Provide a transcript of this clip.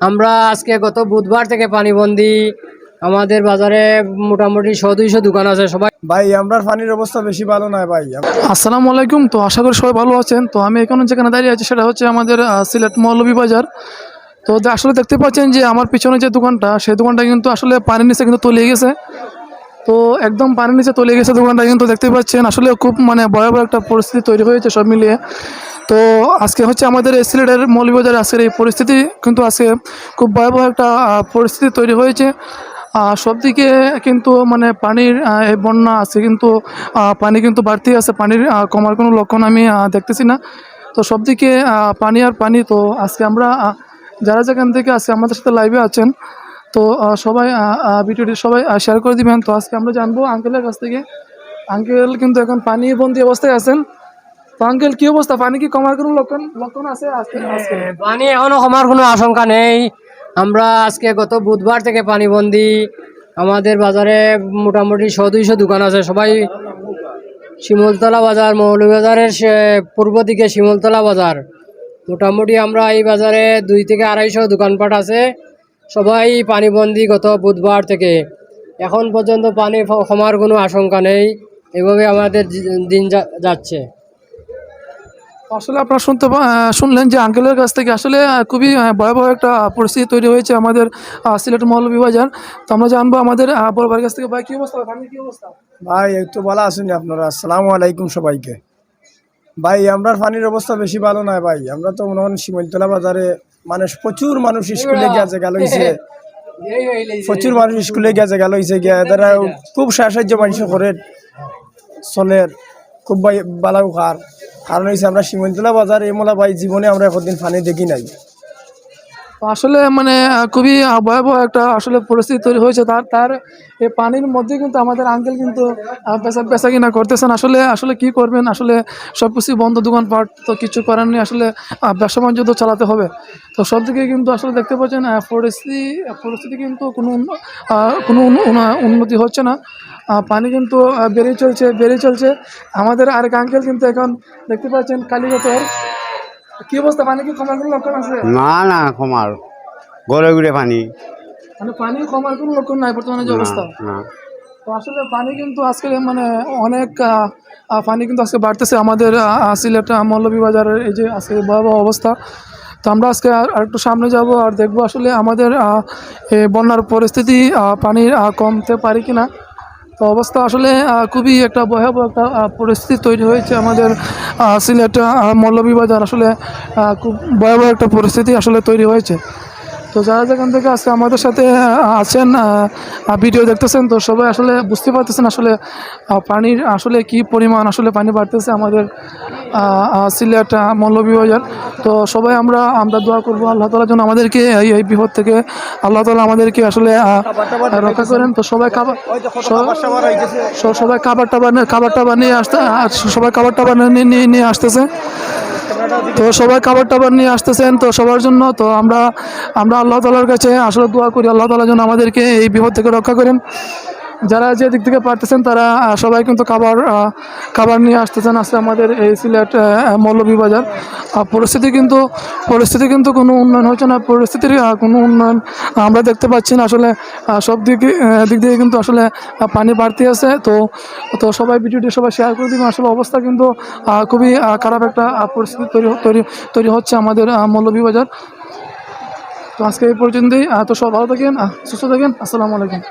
আমরা আজকে গত বুধবার থেকে পানিবন্দি। আমাদের বাজারে মোটামুটি শ দুইশো দোকান আছে সবাই ভাই আমরা পানির অবস্থা বেশি ভালো নয় ভাই। আসসালাম আলাইকুম। তো আশা করি সবাই ভালো আছেন। তো আমি এখন যেখানে দাঁড়িয়ে আছি সেটা হচ্ছে আমাদের সিলেট মৌলভী বাজার। তো আসলে দেখতে পাচ্ছেন যে আমার পিছনে যে দোকানটা সেই দোকানটা কিন্তু আসলে পানির নিচে কিন্তু তলিয়ে গেছে। তো একদম পানির নিচে তলিয়ে গেছে দোকানটা কিন্তু দেখতে পাচ্ছেন। আসলে খুব মানে ভয়াবহ একটা পরিস্থিতি তৈরি হয়েছে সব মিলিয়ে। তো আজকে হচ্ছে আমাদের সিলেটের মৌলভীবাজারে আজকের এই পরিস্থিতি কিন্তু আজকে খুব ভয়াবহ একটা পরিস্থিতি তৈরি হয়েছে। সব দিকে কিন্তু মানে পানির বন্যা আছে কিন্তু পানি কিন্তু বাড়তি আছে। পানির কমার কোনো লক্ষণ আমি দেখতেছি না। তো সব দিকে পানি আর পানি। তো আজকে আমরা যারা যেখান থেকে আজকে আমাদের সাথে লাইভে আছেন তো সবাই ভিডিওটি সবাই শেয়ার করে দিবেন। তো আজকে আমরা জানব আঙ্কেলের কাছ থেকে। আঙ্কেল কিন্তু এখন পানি বন্দি অবস্থায় আছেন। তো আঙ্কেল কি অবস্থা? পানি কি কমার কোনো লক্ষণ লক্ষণ আছে আজকে? পানি এখনও কমার কোনো আশঙ্কা নেই। আমরা আজকে গত বুধবার থেকে পানিবন্দি। আমাদের বাজারে মোটামুটি শো দুইশো দোকান আছে। সবাই শিমুলতলা বাজার, মৌলভীবাজারের সে- পূর্ব দিকে শিমলতলা বাজার। মোটামুটি আমরা এই বাজারে দুই থেকে আড়াইশো দোকানপাট আছে। সবাই পানিবন্দি গত বুধবার থেকে। এখন পর্যন্ত পানি কমার কোনো আশঙ্কা নেই এভাবে আমাদের দিন যা- যাচ্ছে। আসলে আপনারা শুনতে শুনলেন যে আঙ্কেলের কাছ থেকে আসলে খুবই ভয়াবহ একটা পরিস্থিতি তৈরি হয়েছে আমাদের সিলেট মৌলভীবাজার তো আমরা জানব আমাদের বড় ভাইয়ের কাছ থেকে ভাই কী অবস্থা? পানির কী অবস্থা? ভাই একটু ভালো আছেন আপনারা। আসসালামু আলাইকুম সবাইকে। ভাই আমরা পানির অবস্থা বেশি ভালো নয় ভাই। আমরা তো মনে হয় শিমলতলা বাজারে মানুষ প্রচুর মানুষ স্কুলে গেছে গেল হয়েছে প্রচুর মানুষ স্কুলে গেছে গেল হয়েছে গিয়া। তারা খুব সাহায্য মানুষ করে চলের খুব ভালো বালাও কার কারণ হয়েছে আমরা সিমন্তলা বাজার এমলা ভাই জীবনে আমরা একদিন ফানি দেখি নাই। আসলে মানে খুবই ভয়াবহ একটা আসলে পরিস্থিতি তৈরি হয়েছে। তার তার এই পানির মধ্যে কিন্তু আমাদের আঙ্কেল কিন্তু বেচা বেচা কিনা করতেছেন। আসলে আসলে কি করবেন? আসলে সব কিছু বন্ধ, দোকানপাট তো কিছু করার নেই। আসলে ব্যবসা বাণিজ্য তো চালাতে হবে। তো সব দিকে কিন্তু আসলে দেখতে পাচ্ছেন পরিস্থিতি পরিস্থিতি কিন্তু কোনো কোনো উন্ন- উন্ন- উন্নতি হচ্ছে না। পানি কিন্তু বেড়েই চলছে বেড়েই চলছে। আমাদের আরেক আঙ্কেল কিন্তু এখন দেখতে পাচ্ছেন কালীগতর কি অবস্থা? পানি কি কমার কোনো লক্ষণ আছে? না না কমার। গড়ে গুড়ে পানি। মানে পানি কমার কোনো লক্ষণ নাই বর্তমানে যে অবস্থা? না। তো আসলে পানি কিন্তু আজকে মানে অনেক পানি কিন্তু আজকে বাড়তেছে আমাদের সিলেট মৌলভীবাজারের এই যে আজকে ভয়াবহ অবস্থা। তো আমরা আজকে আর একটু সামনে যাব আর দেখব আসলে আমাদের বন্যার পরিস্থিতি পানির কমতে পারি কি না তো অবস্থা আসলে খুবই একটা ভয়াবহ একটা পরিস্থিতি তৈরি হয়েছে আমাদের সিলেট মৌলভীবাজার আসলে খুব ভয়াবহ একটা পরিস্থিতি আসলে তৈরি হয়েছে। তো যারা যেখান থেকে আজকে আমাদের সাথে আছেন ভিডিও দেখতেছেন, তো সবাই আসলে বুঝতে পারতেছেন আসলে পানির আসলে কি পরিমাণ আসলে পানি বাড়তেছে আমাদের সিলেট মৌলভীবাজার। তো সবাই আমরা আমরা দোয়া করব আল্লাহ তালা যেন আমাদেরকে এই এই বিপদ থেকে। আল্লাহ তালা আমাদেরকে আসলে রক্ষা করেন। তো সবাই খাবার সবাই খাবার টাবার খাবার টাবার নিয়ে আসতে সবাই খাবার টাবার নিয়ে নিয়ে নিয়ে আসতেছে। তো সবাই খাবার টাবার নিয়ে আসতেছেন, তো সবার জন্য। তো আমরা আমরা আল্লাহ তালার কাছে আসলে দোয়া করি। আল্লাহ তালা যেন আমাদেরকে এই বিপদ থেকে রক্ষা করেন। যারা যে দিক থেকে পারতেছেন, তারা সবাই কিন্তু খাবার খাবার নিয়ে আসতেছেন। আসলে আমাদের এই সিলেট মৌলভীবাজার। পরিস্থিতি কিন্তু পরিস্থিতি কিন্তু কোনো উন্নয়ন হচ্ছে না। পরিস্থিতির কোনো উন্নয়ন আমরা দেখতে পাচ্ছি না। আসলে সব দিক দিক দিয়ে কিন্তু আসলে পানি বাড়তি আছে। তো তো সবাই ভিডিওটি সবাই শেয়ার করে দিবেন। আসলে অবস্থা কিন্তু খুবই খারাপ একটা পরিস্থিতি তৈরি তৈরি তৈরি হচ্ছে আমাদের মৌলভীবাজার। তো আজকে এই পর্যন্তই। তো সব ভালো থাকেন সুস্থ থাকেন। আসসালামু আলাইকুম।